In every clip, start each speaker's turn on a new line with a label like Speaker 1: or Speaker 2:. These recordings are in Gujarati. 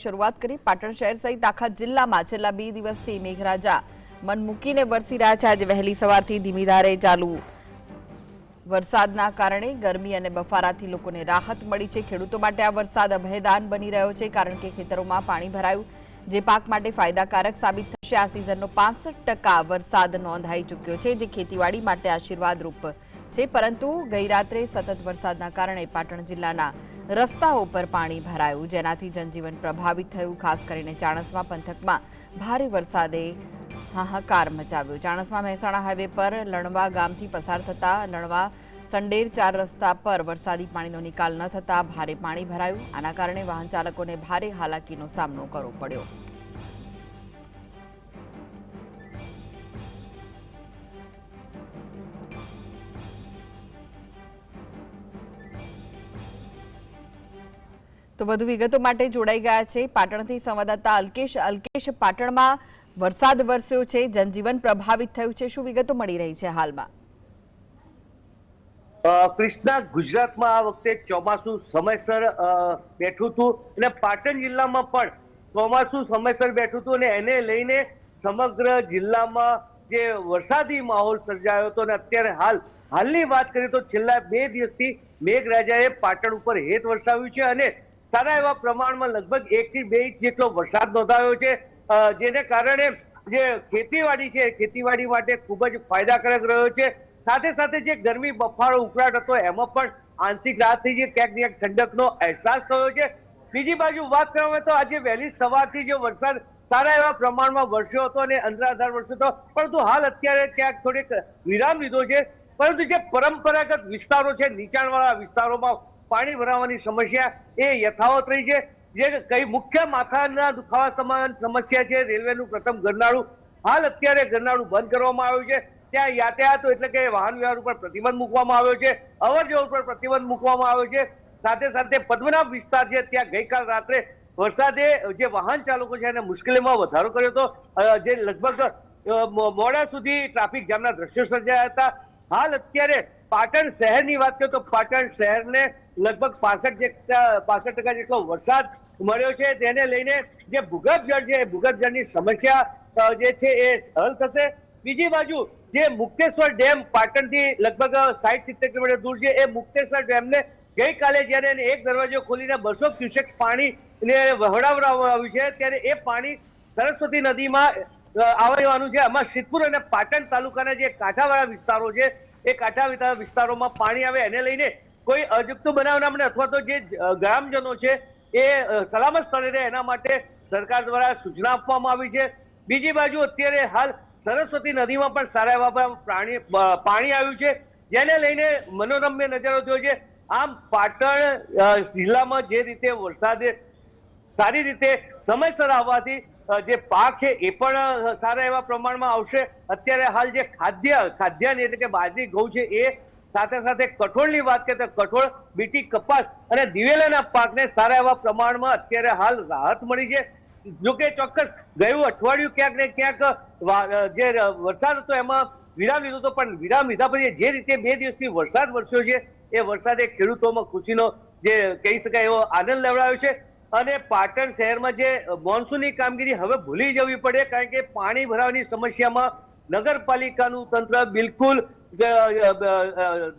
Speaker 1: શરૂઆત કરી પાટણ શહેર સહિત આખા જિલ્લામાં છેલ્લા બે દિવસથી મેઘરાજા મન મૂકીને વરસી રહ્યા છે. આજે વહેલી સવારથી ધીમી ધારે ચાલુ વરસાદના કારણે ગરમી અને બફારાથી લોકોને રાહત મળી છે. ખેડૂતો માટે આ વરસાદ અભયદાન બની રહ્યો છે, કારણ કે ખેતરોમાં પાણી ભરાયું, જે પાક માટે ફાયદાકારક સાબિત થશે. આ સિઝનનો પાસઠ વરસાદ નોંધાઈ ચૂક્યો છે, જે ખેતીવાડી માટે આશીર્વાદરૂપ છે. પરંતુ ગઈ રાત્રે સતત વરસાદના કારણે પાટણ જિલ્લાના રસ્તાઓ પર પાણી ભરાયું, જેનાથી જનજીવન પ્રભાવિત થયું, ખાસ કરીને ચાણસમા પંથકમાં ભારે વરસાદે હાહાકાર મચાવ્યો. ચાણસમા મહેસાણા હાઈવે પર લણવા ગામથી પસાર થતા લણવા સંડેર ચાર રસ્તા પર વરસાદી પાણીનો નિકાલ ન થતાં ભારે પાણી ભરાયું. આના કારણે વાહન ચાલકોને ભારે હાલાકીનો સામનો કરવો પડ્યો. તો વધુ વિગતો માટે જોડાઈ ગયા છે પાટણથી સંવાદદાતા અલ્કેશ. અલ્કેશ, પાટણમાં વરસાદ વરસ્યો છે, જનજીવન પ્રભાવિત થયું છે. શું વિગતો મળી રહી છે હાલમાં?
Speaker 2: કૃષ્ણા, ગુજરાતમાં આ વખતે ચોમાસું સમયસર બેઠું હતું અને પાટણ જિલ્લામાં પણ ચોમાસું સમયસર બેઠું હતું અને એને લઈને સમગ્ર જિલ્લામાં જે વરસાદી માહોલ સર્જાયો હતો અને અત્યારે હાલ, હાલની વાત કરીએ તો છેલ્લા બે દિવસથી મેઘરાજાએ પાટણ ઉપર હેત વરસાવ્યું છે અને સારા એવા પ્રમાણમાં લગભગ એક થી બે ઇંચ જેટલો વરસાદ નોંધાયો છે. જેને કારણે જે ખેતીવાડી છે, ખેતીવાડી માટે ખૂબ જ ફાયદાકારક રહ્યો છે. સાથે સાથે જે ગરમી બફારો ઉકળાટ હતો, એમાં પણ આંશિક રાહત થઈ ક્યાંક ક્યાંક ઠંડકનો અહેસાસ થયો છે. બીજી બાજુ વાત કરવામાં તો આજે વહેલી સવારથી જે વરસાદ સારા એવા પ્રમાણમાં વરસ્યો હતો અને અંધરાધાર વરસ્યો હતો, પરંતુ હાલ અત્યારે ક્યાંક થોડીક વિરામ લીધો છે. પરંતુ જે પરંપરાગત વિસ્તારો છે, નીચાણવાળા વિસ્તારોમાં પાણી ભરાવાની સમસ્યા એ યથાવત રહી છે. જે કઈ મુખ્ય માથાના દુખાવા સમાન સમસ્યા છે, રેલવેનું પ્રથમ ગરનાળું હાલ અત્યારે ગરનાળું બંધ કરવામાં આવ્યું છે. ત્યાં યાતાયાત એટલે કે વાહન વ્યવહાર ઉપર પ્રતિબંધ મૂકવામાં આવ્યો છે. અવર જવર પર પ્રતિબંધ મૂકવામાં આવ્યો છે. સાથે સાથે પદ્મનાભ વિસ્તાર છે, ત્યાં ગઈકાલ રાત્રે વરસાદે જે વાહન ચાલકો છે એને મુશ્કેલીમાં વધારો કર્યો હતો. જે લગભગ મોડા સુધી ટ્રાફિક જામના દ્રશ્યો સર્જાયા હતા. હાલ અત્યારે પાટણ શહેરની વાત કરીએ તો પાટણ શહેરને લગભગ પાસઠ જેટલા, પાસઠ ટકા જેટલો વરસાદ મળ્યો છે. તેને લઈને જે ભૂગર્ભ જળ છે, એ ભૂગર્ભ જળની સમસ્યા જે છે એ હલ થશે. બીજી બાજુ જે મુક્તેશ્વર ડેમ પાટણથી લગભગ સાઠ સિત્તેર કિલોમીટર દૂર છે, એ મુક્તેશ્વર ડેમને ગઈકાલે જ્યારે એક દરવાજો ખોલીને બસો ક્યુસેક પાણી ને વહડાવવામાં આવ્યું છે, ત્યારે એ પાણી સરસ્વતી નદીમાં આવવાનું છે. આમાં સિદ્ધપુર અને પાટણ તાલુકાના જે કાંઠાવાળા વિસ્તારો છે એ કાંઠા વિસ્તાર- વિસ્તારોમાં પાણી આવે એને લઈને કોઈ અજુગતું બનાવના મને અથવા તો જે ગ્રામજનો છે એ સલામત સ્થળે રહે એના માટે સરકાર દ્વારા સૂચના આપવામાં આવી છે. બીજી બાજુ અત્યારે હાલ સરસ્વતી નદીમાં પણ સારા એવા પ્રાણી પાણી આવ્યું છે, જેને લઈને મનોરમ્ય નજારો થયો છે. આમ પાટણ જિલ્લામાં જે રીતે વરસાદે સારી રીતે સમયસર આવવાથી જે પાક છે એ પણ સારા એવા પ્રમાણમાં આવશે. અત્યારે હાલ જે ખાદ્ય, ખાદ્યાન એટલે કે બાજરી, ઘઉં છે એ સાથે સાથે કઠોળની વાત કરીએ તો કઠોળ, બીટી, કપાસ અને દિવેલાના પાકને સારા એવા પ્રમાણમાં અત્યારે હાલ રાહત મળી છે. જોકે ચોક્કસ ગયું અઠવાડિયું ક્યાંક ને ક્યાંક જે વરસાદ હતો એમાં વિરામ લીધો હતો, પણ વિરામ લીધા પછી જે રીતે બે દિવસથી વરસાદ વરસ્યો છે, એ વરસાદે ખેડૂતોમાં ખુશીનો જે કહી શકાય એવો આનંદ લેવડાવ્યો છે. અને પાટણ શહેરમાં જે મોન્સૂનની કામગીરી હવે ભૂલી જવી પડે, કારણ કે પાણી ભરાવાની સમસ્યામાં નગરપાલિકાનું તંત્ર બિલકુલ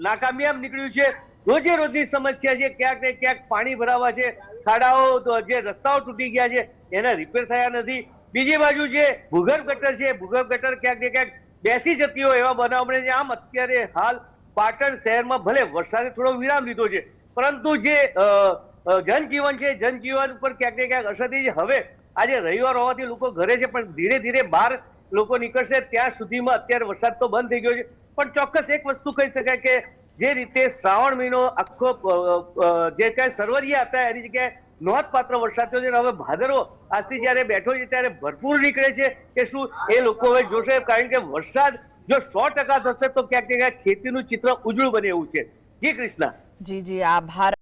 Speaker 2: નાકામયાબ નીકળ્યું છે. રોજે રોજની સમસ્યા છે, ક્યાંક ને ક્યાંક પાણી ભરાવા છે, ખાડાઓ જે રસ્તાઓ તૂટી ગયા છે, એના રિપેર થયા નથી. બીજી બાજુ જે ભૂગર્ભ ગટર છે, ભૂગર્ભ ગટર ક્યાંક ને ક્યાંક બેસી જતી હોય એવા બનાવ બને છે. આમ અત્યારે હાલ પાટણ શહેરમાં ભલે વરસાદે થોડો વિરામ લીધો છે, પરંતુ જે જનજીવન છે, જનજીવન પર ક્યાંક ને ક્યાંક અસર થઈ છે. હવે આજે રવિવાર હોવાથી લોકો ઘરે છે, પણ ધીરે ધીરે બહાર લોકો નીકળશે. ત્યાં સુધીમાં અત્યારે વરસાદ તો બંધ થઈ ગયો છે. પણ ચોક્કસ એક વસ્તુ કહી શકાય કે જે રીતે શ્રાવણ મહિનો આખો જે કઈ સરવરિયા હતા, એની જગ્યાએ નોંધપાત્ર વરસાદ થયો છે. હવે ભાદરવો આજથી જ્યારે બેઠો છે, ત્યારે ભરપૂર નીકળે છે કે શું એ લોકો હવે જોશે. કારણ કે વરસાદ જો સો ટકા થશે, તો ક્યાંક ને ક્યાંક ખેતીનું ચિત્ર ઉજળું બને એવું છે. જી કૃષ્ણ.
Speaker 1: જી જી, આભાર.